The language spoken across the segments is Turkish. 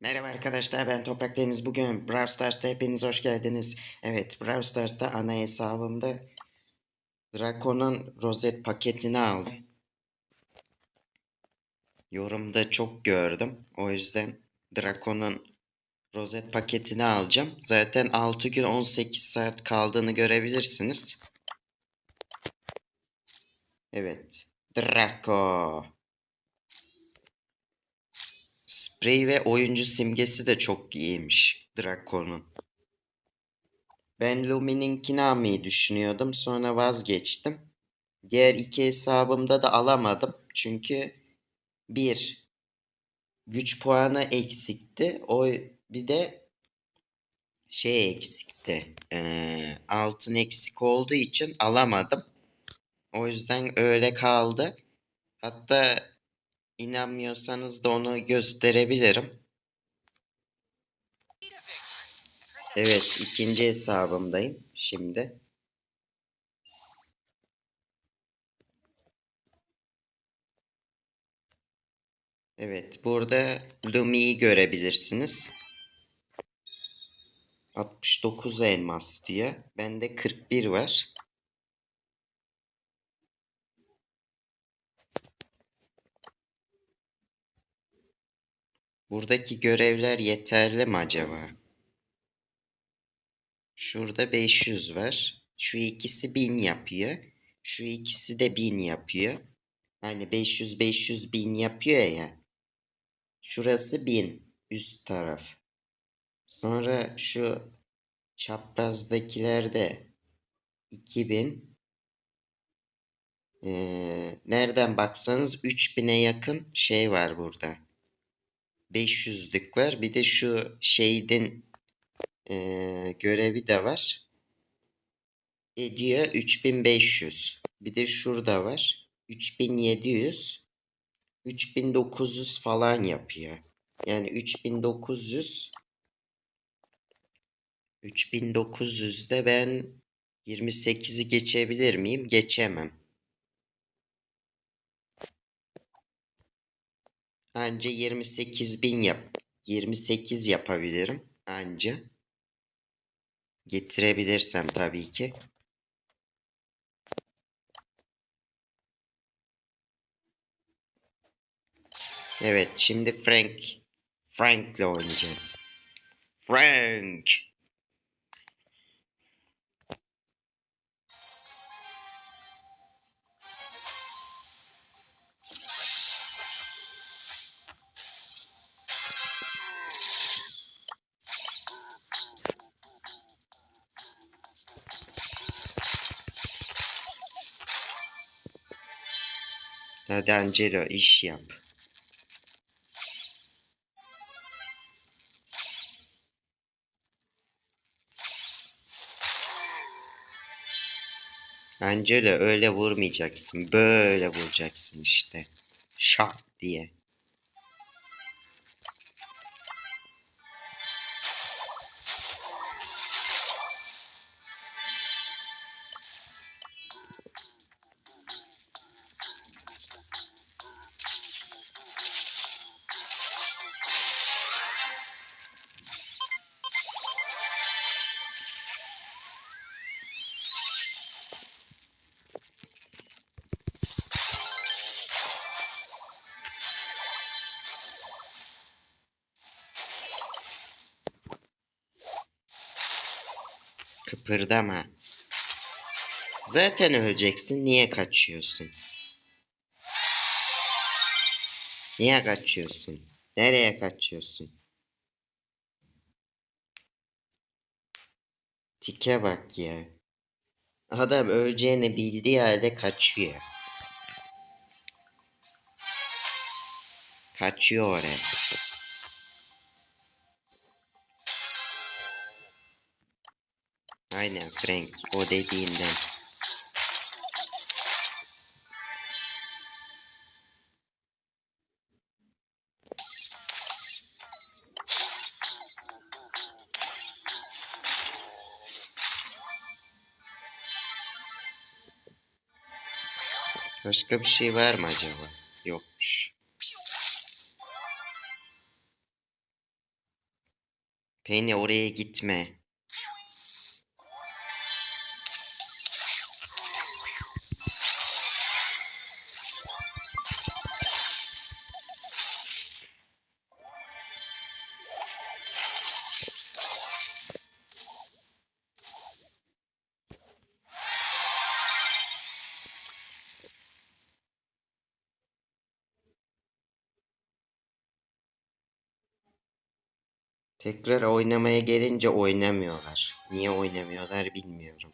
Merhaba arkadaşlar ben Toprak Deniz. Bugün Brawl Stars'ta hepiniz hoş geldiniz. Evet Brawl Stars'ta ana hesabımda Draco'nun rozet paketini aldım. Yorumda çok gördüm. O yüzden Draco'nun rozet paketini alacağım. Zaten 6 gün 18 saat kaldığını görebilirsiniz. Evet. Draco. Sprey ve oyuncu simgesi de çok iyiymiş Draco'nun. Ben Lumi'ninkini almayı düşünüyordum. Sonra vazgeçtim. Diğer iki hesabımda da alamadım. Çünkü bir güç puanı eksikti. O bir de şey eksikti. Ee, altın eksik olduğu için alamadım. O yüzden öyle kaldı. Hatta İnanmıyorsanız da onu gösterebilirim. Evet, ikinci hesabımdayım şimdi. Evet, burada Lumi'yi görebilirsiniz. 69 elmas diyor. Bende 41 var. Buradaki görevler yeterli mi acaba? Şurada 500 var. Şu ikisi 1000 yapıyor. Şu ikisi de 1000 yapıyor. Hani 500 500 1000 yapıyor ya. Şurası 1000 üst taraf. Sonra şu çaprazdakiler de 2000. Ee, nereden baksanız 3000'e yakın şey var burada. 500'lük var. Bir de şu şeyin e, görevi de var. Ediyor 3500. Bir de şurada var. 3700. 3900 falan yapıyor. Yani 3900 3900'de ben 28'i geçebilir miyim? Geçemem. Anca 28 bin yap. 28 yapabilirim. Anca. Getirebilirsem tabii ki. Evet şimdi Frank. Frank'le oynayacağım. Frank. Hadi Angelo iş yap. Angelo öyle vurmayacaksın. Böyle vuracaksın işte. Şak diye. Kıpırdama. Zaten öleceksin. Niye kaçıyorsun? Niye kaçıyorsun? Nereye kaçıyorsun? Tike bak ya. Adam öleceğini bildiği halde kaçıyor. Kaçıyor oraya. Aynen Frank o dediğinden. Başka bir şey var mı acaba? Yokmuş. Penny oraya gitme. Tekrar oynamaya gelince oynamıyorlar. Niye oynamıyorlar bilmiyorum.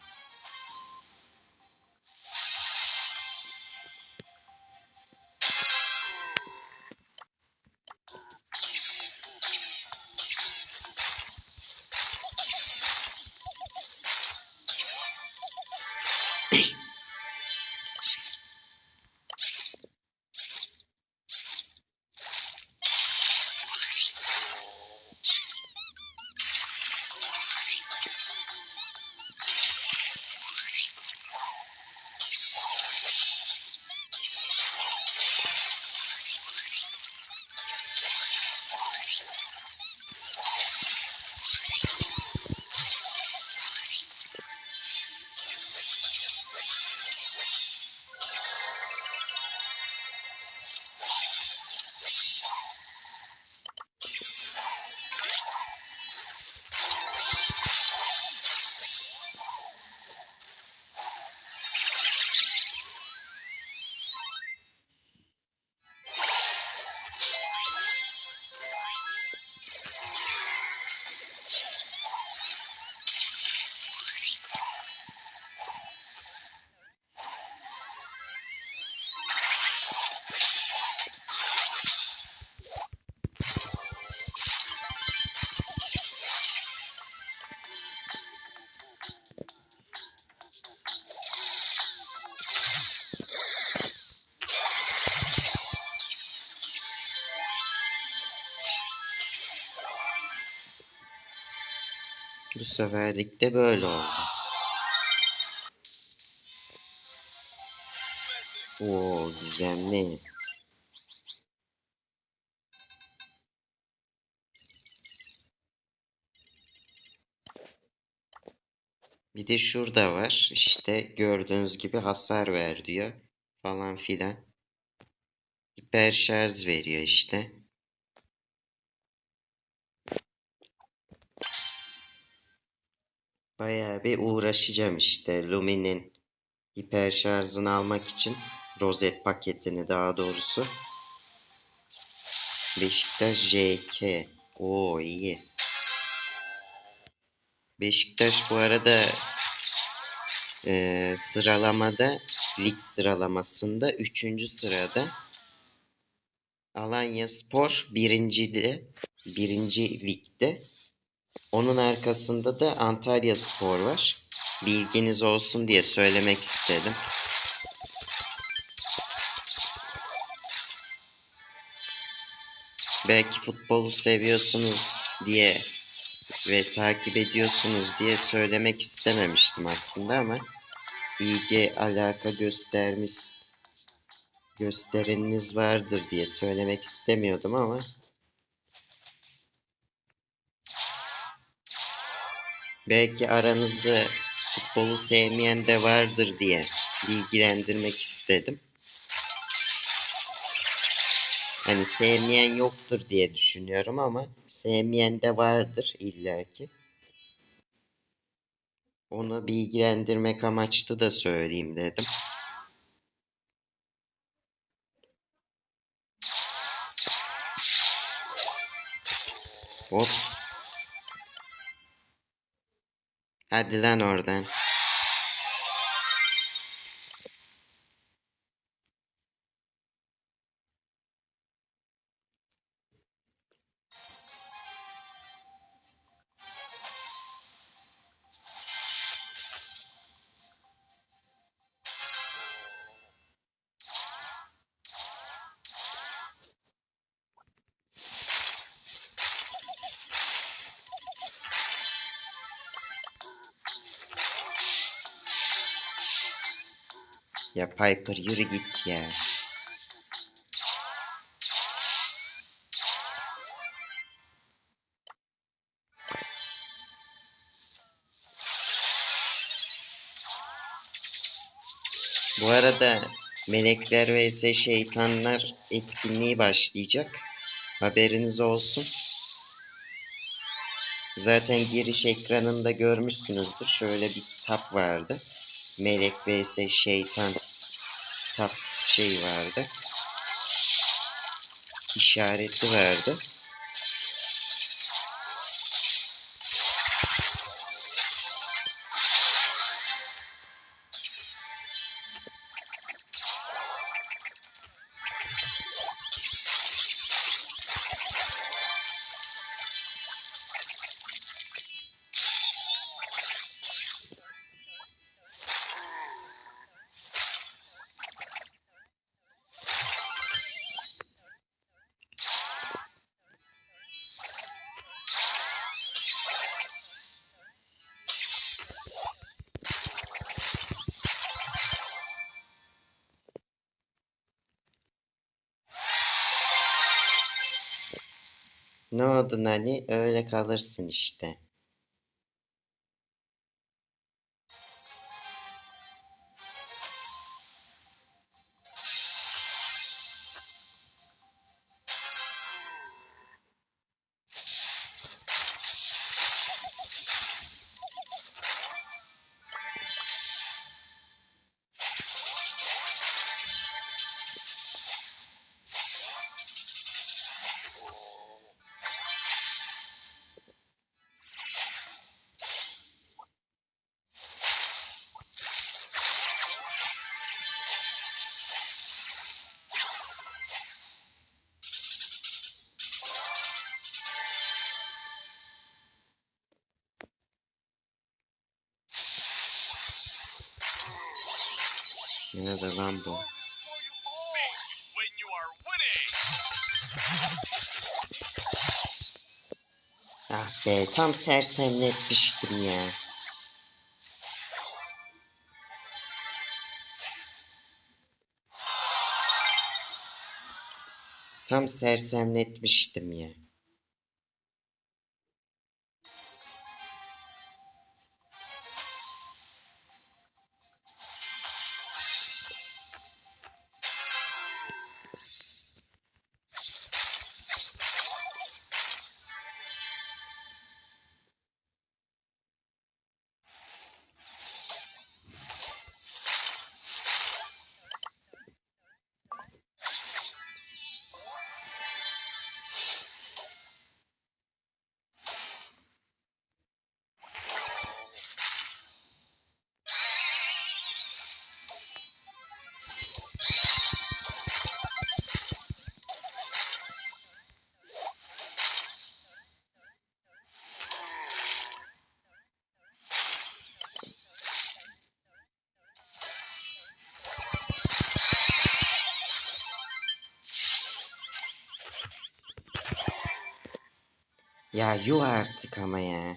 Bu seferlik de böyle oldu. Oo gizemli. Bir de şurada var. İşte gördüğünüz gibi hasar ver diyor. Falan filan. Hiper şarj veriyor işte. Bayağı bir uğraşacağım işte. Lumi'nin hiper şarjını almak için. Rozet paketini daha doğrusu. Beşiktaş JK. Oo iyi. Beşiktaş bu arada eee, sıralamada lig sıralamasında 3. sırada. Alanya Spor 1. 1. ligde. Onun arkasında da Antalya Spor var. Bilginiz olsun diye söylemek istedim. Belki futbolu seviyorsunuz diye ve takip ediyorsunuz diye söylemek istememiştim aslında ama ilgi alaka göstermiş göstereniniz vardır diye söylemek istemiyordum ama belki aranızda futbolu sevmeyen de vardır diye bilgilendirmek istedim. Hani sevmeyen yoktur diye düşünüyorum ama sevmeyen de vardır illaki. Onu bilgilendirmek amaçlı da söyleyeyim dedim. Hop. Hadi lan oradan. Ya Piper yürü git ya. Bu arada Melekler vs Şeytanlar etkinliği başlayacak. Haberiniz olsun. Zaten giriş ekranında görmüşsünüzdür. Şöyle bir kitap vardı. Melek vs şeytan kitap şey vardı. İşareti vardı. Ne oldu Nani? Öyle kalırsın işte. Nerede lan bu? Ah be tam sersemletmiştim ya. Tam sersemletmiştim ya. Ya yuh artık ama ya.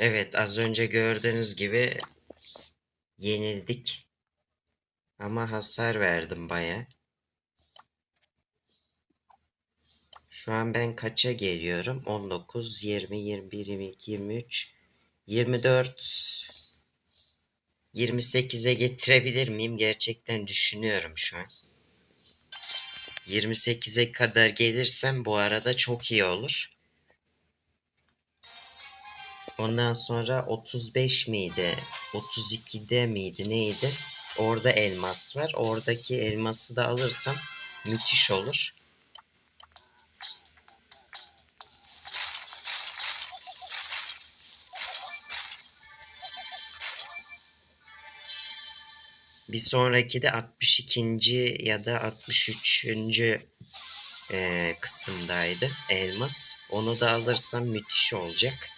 Evet az önce gördüğünüz gibi yenildik. Ama hasar verdim baya. Şu an ben kaça geliyorum? 19, 20, 21, 22, 23, 24, 28'e getirebilir miyim? Gerçekten düşünüyorum şu an. 28'e kadar gelirsem bu arada çok iyi olur. Ondan sonra 35 miydi? 32'de miydi? Neydi? Orada elmas var. Oradaki elması da alırsam müthiş olur. Bir sonraki de 62. ya da 63. eee, kısımdaydı elmas. Onu da alırsam müthiş olacak.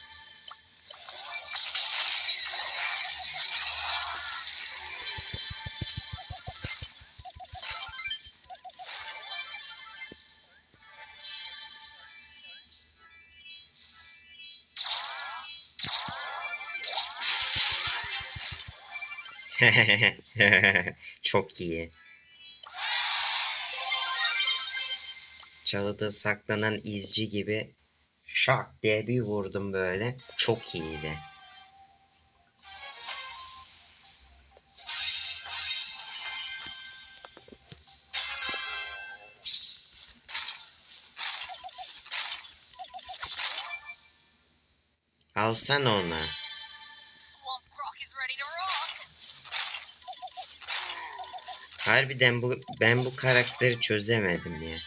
Çok iyi. Çalıda saklanan izci gibi şak diye bir vurdum böyle. Çok iyiydi. Alsan ona. Harbiden bu ben bu karakteri çözemedim ya.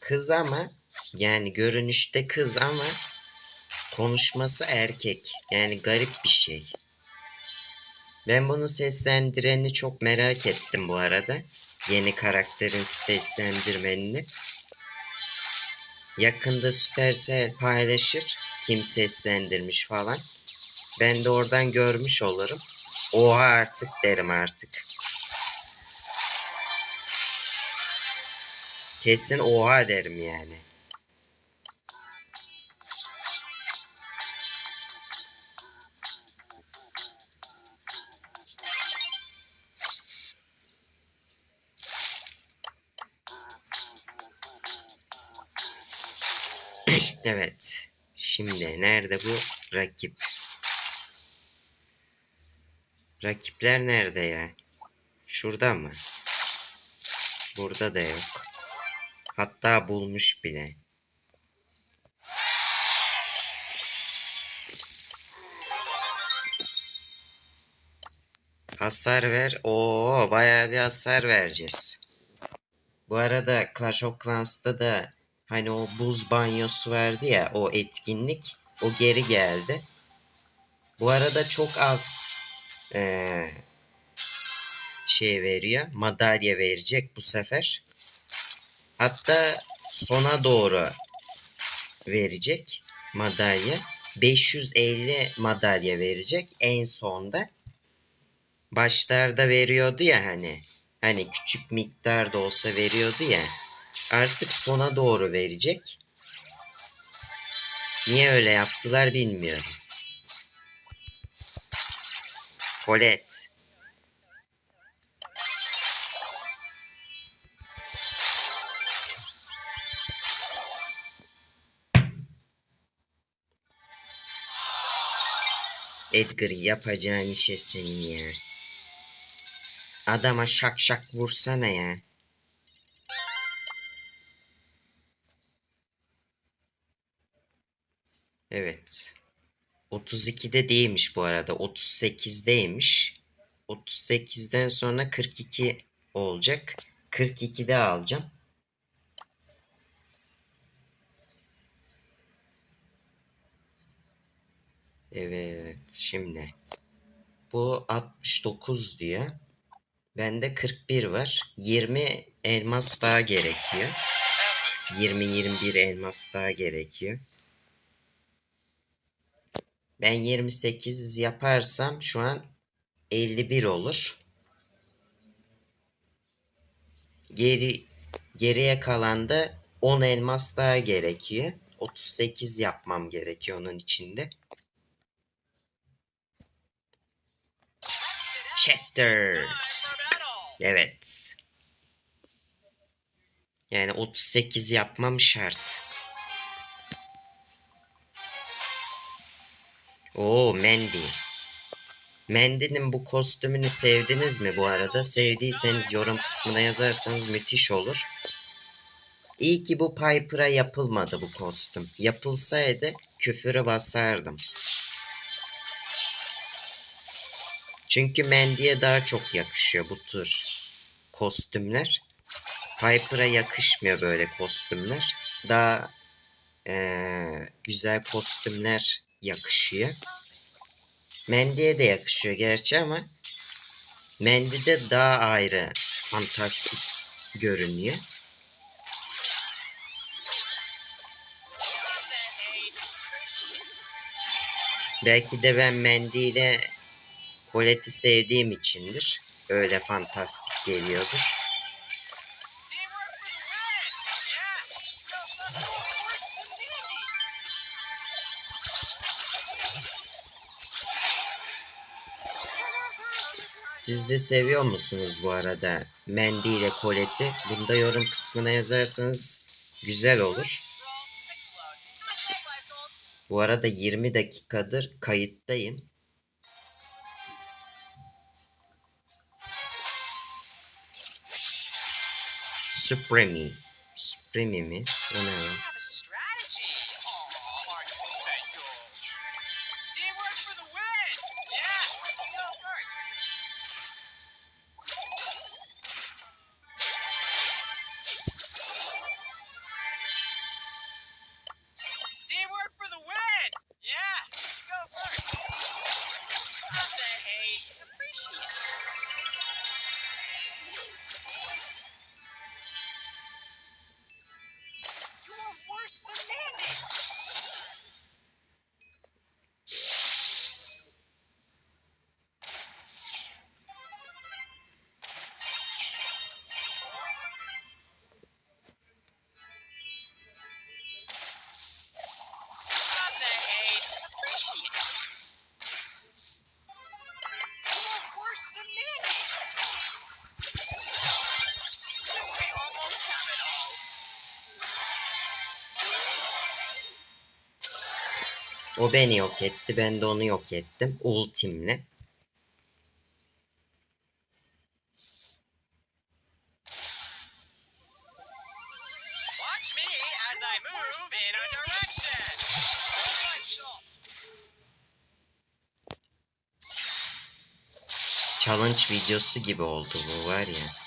Kız ama yani görünüşte kız ama konuşması erkek. Yani garip bir şey. Ben bunu seslendireni çok merak ettim bu arada. Yeni karakterin seslendirmenini. Yakında Supercell paylaşır kim seslendirmiş falan. Ben de oradan görmüş olurum. Oha artık derim artık. Kesin oha derim yani. Evet. Şimdi nerede bu rakip? Rakipler nerede ya? Şurada mı? Burada da yok. Hatta bulmuş bile. Hasar ver. Oo, bayağı bir hasar vereceğiz. Bu arada Clash of Clans'ta da hani o buz banyosu vardı ya o etkinlik o geri geldi. Bu arada çok az eee, şey veriyor. Madalya verecek bu sefer. Hatta sona doğru verecek madalya. 550 madalya verecek en sonda. Başlarda veriyordu ya hani. Hani küçük miktar da olsa veriyordu ya. Artık sona doğru verecek. Niye öyle yaptılar bilmiyorum. Colette. Edgar yapacağın işe senin ya. Adama şak şak vursana ya. Evet. 32'de değilmiş bu arada. 38'deymiş. 38'den sonra 42 olacak. 42'de alacağım. Evet, şimdi. Bu 69 diyor. Bende 41 var. 20 elmas daha gerekiyor. 20-21 elmas daha gerekiyor. Ben 28 yaparsam şu an 51 olur. Geri geriye kalan da 10 elmas daha gerekiyor. 38 yapmam gerekiyor onun içinde. Chester. Evet. Yani 38 yapmam şart. Oo Mandy. Mandy'nin bu kostümünü sevdiniz mi bu arada? Sevdiyseniz yorum kısmına yazarsanız müthiş olur. İyi ki bu Piper'a yapılmadı bu kostüm. Yapılsaydı küfürü basardım. Çünkü Mandy'ye daha çok yakışıyor bu tür kostümler. Piper'a yakışmıyor böyle kostümler. Daha eee, güzel kostümler yakışıyor. Mandy'ye de yakışıyor gerçi ama Mendy'de daha ayrı fantastik görünüyor. Belki de ben Mendy ile Colette'i sevdiğim içindir. Öyle fantastik geliyordur. Mandy! Siz de seviyor musunuz bu arada Mendy ile Colette'i? Bunu da yorum kısmına yazarsanız güzel olur. Bu arada 20 dakikadır kayıttayım. Supreme. Supreme mi? O ne O beni yok etti. Ben de onu yok ettim. Ultimle. Challenge videosu gibi oldu bu var ya.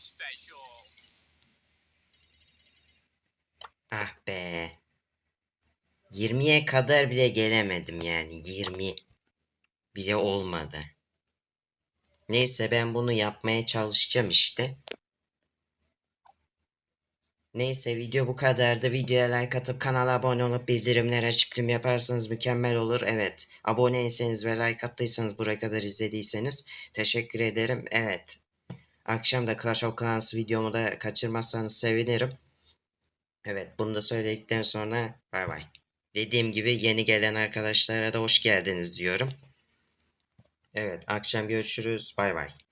Special? Ah be. 20'ye kadar bile gelemedim yani. 20 bile olmadı. Neyse ben bunu yapmaya çalışacağım işte. Neyse video bu kadardı. Videoya like atıp kanala abone olup bildirimleri açıp tüm yaparsanız mükemmel olur. Evet aboneyseniz ve like attıysanız buraya kadar izlediyseniz teşekkür ederim. Evet akşam da Clash of Clans videomu da kaçırmazsanız sevinirim. Evet bunu da söyledikten sonra bay bay. Dediğim gibi yeni gelen arkadaşlara da hoş geldiniz diyorum. Evet akşam görüşürüz. Bay bay.